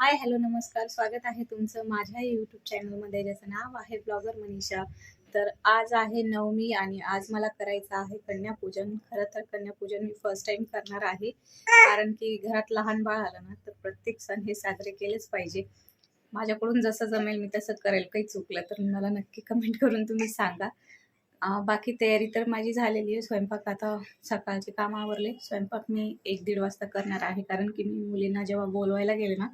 Hi hello नमस्कार. स्वागत आहे तुमचं माझ्या यूट्यूब चॅनलमध्ये ज्याचं नाव आहे ब्लॉगर मनीषा. तर आज आहे नवमी आणि आज मला करायचं आहे कन्यापूजन. खरं तर कन्यापूजन मी फर्स्ट टाइम करणार आहे. कारण की घरात लहान बाळ आलं ना तर प्रत्येक सण हे साजरे केलेच पाहिजे. माझ्याकडून जसं जमेल मी तसं करेल. काही चुकलं तर मला नक्की कमेंट करून तुम्ही सांगा. बाकी तयारी तर माझी झालेली आहे. स्वयंपाक आता सकाळचे काम आवरले. स्वयंपाक मी एक दीड वाजता करणार आहे. कारण की मी मुलींना जेव्हा बोलवायला गेले ना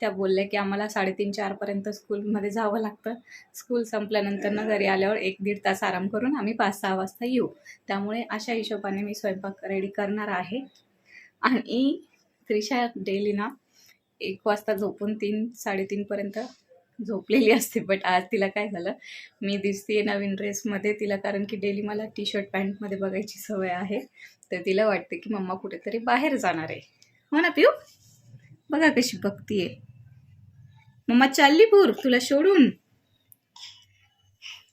त्या बोलल्या की आम्हाला साडेतीन चारपर्यंत स्कूलमध्ये जावं लागतं. स्कूल संपल्यानंतर ना घरी आल्यावर एक दीड तास आराम करून आम्ही पाच सहा वाजता येऊ. त्यामुळे अशा हिशोबाने मी स्वयंपाक रेडी करणार आहे. आणि त्रिशा डेली ना एक वाजता झोपून तीन साडेतीनपर्यंत झोपलेली असते. बट आज तिला काय झालं? मी दिसते नवीन ड्रेसमध्ये तिला कारण की डेली मला टी शर्ट पॅन्टमध्ये बघायची सवय आहे. तर तिला वाटते की मम्मा कुठेतरी बाहेर जाणार आहे. हो ना पिऊ बघा कशी बघतीये. मम्मा चालली पूर तुला सोडून.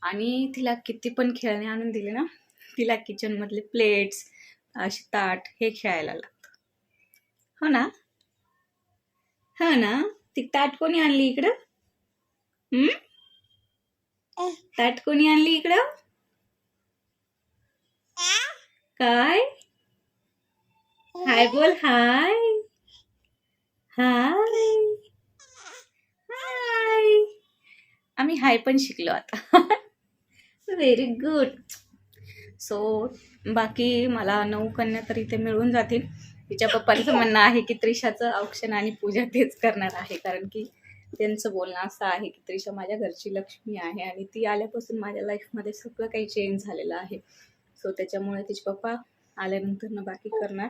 आणि तिला किती पण खेळणे आणून दिले ना तिला किचनमधले प्लेट्स असे ताट हे खेळायला लागतं. हो ना? हो ना? ती ताट कोणी आणली इकडं? हम्म? ताट कोणी आणली इकडं? काय? हाय बोल हाय हाय. हाय. आम्ही हाय पण शिकलो आता. व्हेरी गुड सो बाकी मला नऊ कन्या तर इथे मिळून जातील. तिच्या पप्पांचं म्हणणं आहे की त्रिशाचं औक्षण आणि पूजा तेच करणार आहे. कारण की त्यांचं बोलणं असं आहे की त्रिशा माझ्या घरची लक्ष्मी आहे आणि ती आल्यापासून माझ्या लाईफमध्ये सगळं काही चेंज झालेलं आहे. सो त्याच्यामुळे तिचे पप्पा आल्यानंतर ना बाकी करणार.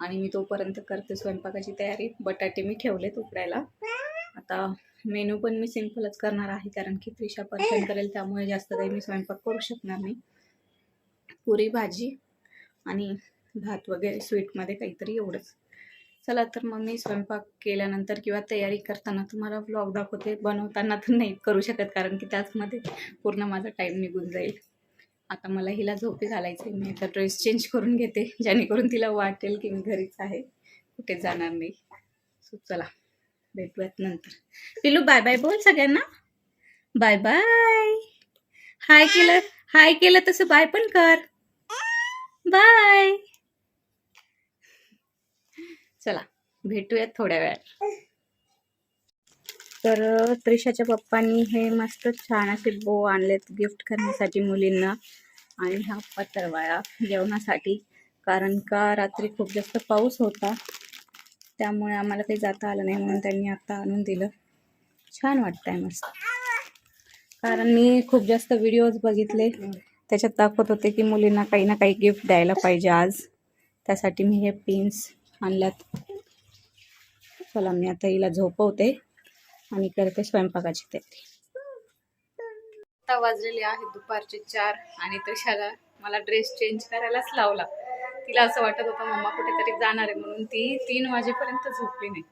आणि मी तोपर्यंत करते स्वयंपाकाची तयारी. बटाटे मी ठेवलेत उकडायला. आता मेनू पण मी सिम्पलच करणार आहे कारण की त्रिशा पर्सन करेल त्यामुळे जास्त काही मी स्वयंपाक करू शकणार नाही. पुरी भाजी आणि भात वगैरे स्वीटमध्ये काहीतरी एवढंच. चला तर मग मी स्वयंपाक केल्यानंतर किंवा तयारी करताना तुम्हाला व्लॉग दाखवते. बनवताना तर नाही करू शकत कारण की त्याचमध्ये पूर्ण माझा टाईम निघून जाईल. आता मला हिला झोपी घालायचं आहे मी आता ड्रेस चेंज करून घेते जेणेकरून तिला वाटेल की मी घरीच आहे कुठे जाणार नाही. सो चला. भेटूयात नंतर. पिलू बाय बाय बोल सगळ्यांना. बाय बाय हाय केलं हाय केलं तसं बाय पण कर. बाय चला भेटूयात थोड्या वेळात. तर त्रिशाच्या पप्पांनी हे मस्त छान असे बो आणलेत गिफ्ट करण्यासाठी मुलींना. आणि हा पत्रवाळा जेवणासाठी कारण का रात्री खूप जास्त पाऊस होता. त्यामुळे आम्हाला काही जाता आलं नाही म्हणून त्यांनी आत्ता आणून दिलं. छान वाटतंय मस्त. कारण मी खूप जास्त व्हिडिओज बघितले. त्याच्यात दाखवत होते की मुलींना काही ना काही गिफ्ट द्यायला पाहिजे आज. त्यासाठी मी हे पिन्स आणल्यात. चला मी आता हिला झोपवते आणि करते स्वयंपाकाची तयारी. आता वाजलेले आहेत दुपारचे चार आणि तशाला मला ड्रेस चेंज करायलाच लावला. तिला असं वाटत होतं मम्मा कुठेतरी जाणार आहे म्हणून ती तीन वाजेपर्यंत झोपली नाही.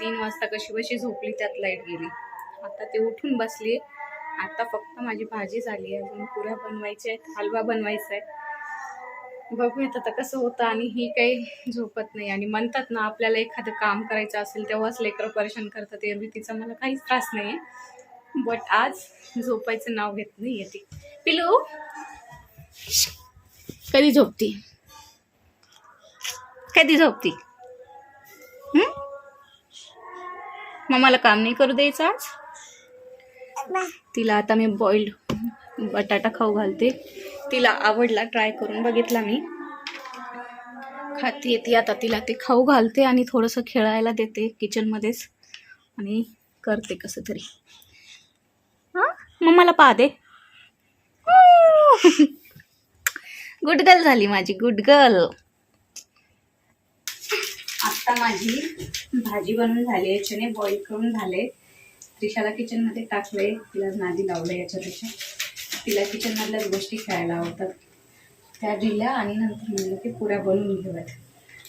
तीन वाजता कशी बशी झोपली त्यात लाइट गेली. आता ती उठून बसली. आता फक्त माझी भाजी झाली आहे अजून पुऱ्या बनवायच्या आहेत हलवा बनवायचा आहे. बघूयात आता कसं होतं आणि ही काही झोपत नाही. आणि म्हणतात ना आपल्याला एखादं काम करायचं असेल तेव्हाच लेकरं परेशान करतात. एरवी तिचा मला काहीच त्रास नाही आहे बट आज झोपायचं नाव घेत नाही ती. पिलू! कधी झोपती? कधी झोपती. हं? मग मला काम नाही करू द्यायचं आज? तिला आता मी बॉइल्ड बटाटा खाऊ घालते. तिला आवडला ट्राय करून बघितला मी. खाती येते आता तिला ते खाऊ घालते आणि थोडंसं खेळायला देते किचनमध्येच आणि करते कसं तरी. हां? मग मला दे. गुड गर्ल झाली माझी गुड गर्ल आता माझी भाजी बनवून झाली आहे. चणे बॉईल करून झाले. त्रिशाला किचनमध्ये टाकले तिला नादी लावलं याच्यापेक्षा. तिला किचनमधल्याच गोष्टी खेळायला आवडतात. त्या दिल्या आणि नंतर म्हणलं की पुऱ्या बनवून घेऊयात.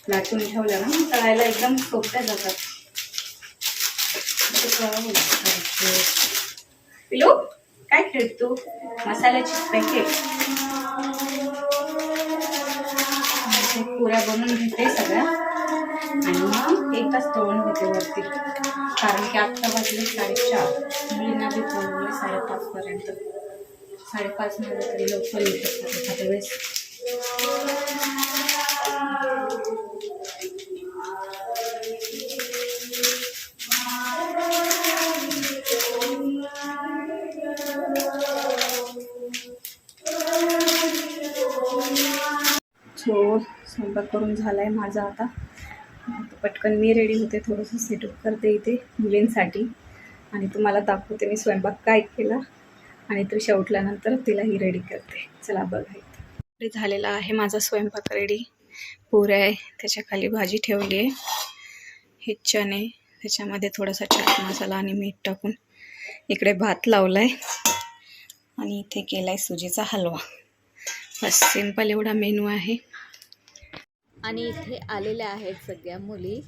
लाटून ठेवल्या ना मग तळायला एकदम सोप्या जातात. ते काय खेळतो मसाल्याची पॅकेट पुऱ्या बनवून घेते सगळ्या. आणि मग एक तास तळून घेते वरती. कारण की आत्ता वाजले साडेचार. मुलींना बी बोलवले साडेपाचपर्यंत साडेपाच मध्ये तरी लवकर येतात एखाद्या वेळेस. सो स्वयंपाक करून झाला आहे माझा आता. पटकन मी रेडी होते थोडंसं सेटअप करते इथे मुलींसाठी. आणि तुम्हाला दाखवते मी स्वयंपाक काय केला. आणि त्रिशा उठल्यानंतर तिलाही रेडी करते. चला बघा इथे. झालेला आहे माझा स्वयंपाक रेडी पुऱ्या आहे त्याच्याखाली भाजी ठेवली आहे. हे चणे त्याच्यामध्ये थोडासा चाट मसाला आणि मीठ टाकून इकडे भात लावला आहे आणि इथे केला आहे सुजीचा हलवा. बस सिंपल एवढा मेनू आहे. आणि इथे आलेल्या आहेत सगळ्या मुली.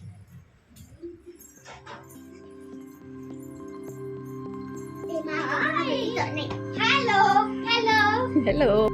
Hello hello hello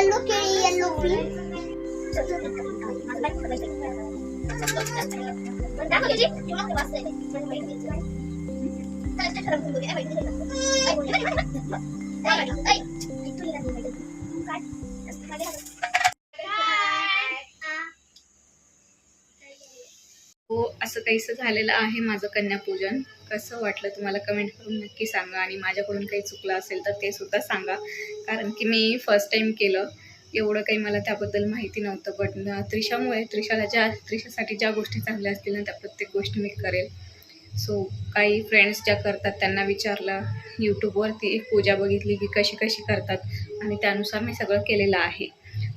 yellow kay yellow pink. Ay, ay, ay, ay, असं काहीसं झालेलं आहे माझं कन्यापूजन. कसं वाटलं तुम्हाला कमेंट करून नक्की सांगा आणि माझ्याकडून काही चुकलं असेल तर ते सुद्धा सांगा. कारण की मी फर्स्ट टाईम केलं. एवढं काही मला त्याबद्दल माहिती नव्हतं. बट त्रिशामुळे त्रिशाला ज्या त्रिशासाठी ज्या गोष्टी चांगल्या असतील ना त्या प्रत्येक गोष्टी मी करेल. सो काही फ्रेंड्स ज्या करतात त्यांना विचारलं. यूट्यूबवरती एक पूजा बघितली की कशी कशी करतात. आणि त्यानुसार मी सगळं केलेलं आहे.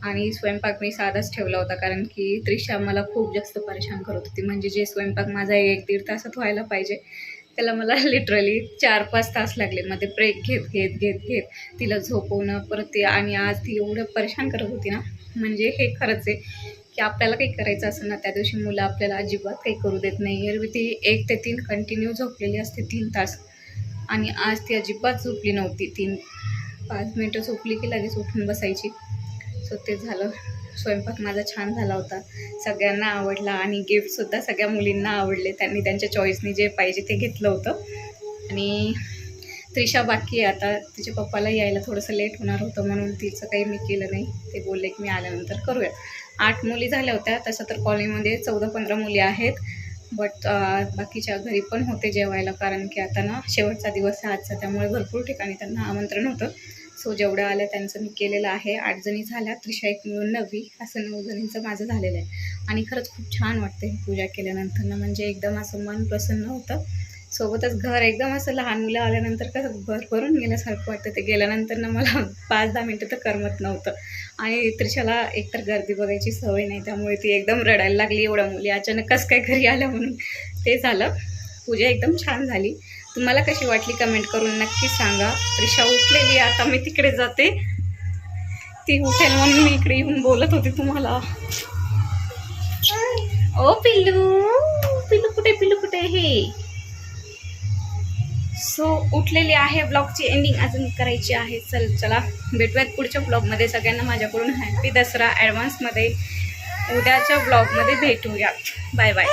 आणि स्वयंपाक मी साधाच ठेवला होता कारण की त्रिशा मला खूप जास्त परेशान करत होती. म्हणजे जे स्वयंपाक माझा एक दीड तासात व्हायला पाहिजे त्याला मला लिटरली चार पाच तास लागले. मध्ये ब्रेक घेत घेत घेत घेत तिला झोपवणं परत ते आणि आज ती एवढं परेशान करत होती ना. म्हणजे हे खरंच आहे की आपल्याला काही करायचं असं ना त्या दिवशी मुलं आपल्याला अजिबात काही करू देत नाही. एरवी ती एक ते तीन कंटिन्यू झोपलेली असते तीन तास. आणि आज ती अजिबात झोपली नव्हती. तीन पाच मिनटं झोपली की लगेच उठून बसायची. सो ते झालं. स्वयंपाक माझा छान झाला होता. सगळ्यांना आवडला आणि गिफ्टसुद्धा सगळ्या मुलींना आवडले. त्यांनी त्यांच्या चॉईसनी जे पाहिजे ते घेतलं होतं. आणि त्रिशा बाकी आहे आता. तिच्या पप्पाला यायला थोडंसं लेट होणार होतं म्हणून तिचं काही मी केलं नाही. ते बोलले की मी आल्यानंतर करूया आठ मुली झाल्या होत्या. तसं तर कॉलनीमध्ये चौदा पंधरा मुली आहेत. बट बाकीच्या घरी पण होते जेवायला कारण की आता ना शेवटचा दिवस आहे आजचा. त्यामुळे भरपूर ठिकाणी त्यांना आमंत्रण होतं. सो जेवढं आलं त्यांचं मी केलेलं आहे. आठ जणी झाल्या त्रिशा एक मिळून नववी. असं नऊ जणींचं माझं झालेलं आहे. आणि खरंच खूप छान वाटतं ही पूजा केल्यानंतर. ना म्हणजे एकदम असं मन प्रसन्न होतं. सोबतच घर एकदम असं लहान मुलं आल्यानंतर कसं भर भरून गेल्यासारखं वाटतं. ते गेल्यानंतर ना मला पाच दहा मिनटं तर करमत नव्हतं. आणि त्रिशाला एकतर गर्दी बघायची सवय नाही. त्यामुळे ती एकदम रडायला लागली. एवढ्या मुली अचानक कसं काय घरी आल्या म्हणून ते झालं. पूजा एकदम छान झाली. तुम्हाला कशी वाटली कमेंट करून नक्की सांगा. त्रिशा उठलेली आता मी तिकडे जाते. ती उठेल म्हणून मी इकडे येऊन बोलत होते तुम्हाला. ओ पिल्लू. पिल्लू कुठे पिल्लू कुठे हे सो उठलेली आहे. ब्लॉगची एंडिंग अजून करायची आहे. चल चला. भेटूयात पुढच्या ब्लॉगमध्ये सगळ्यांना माझ्याकडून हॅपी दसरा ॲडव्हान्समध्ये उद्याच्या ब्लॉगमध्ये भेटूयात. Bye bye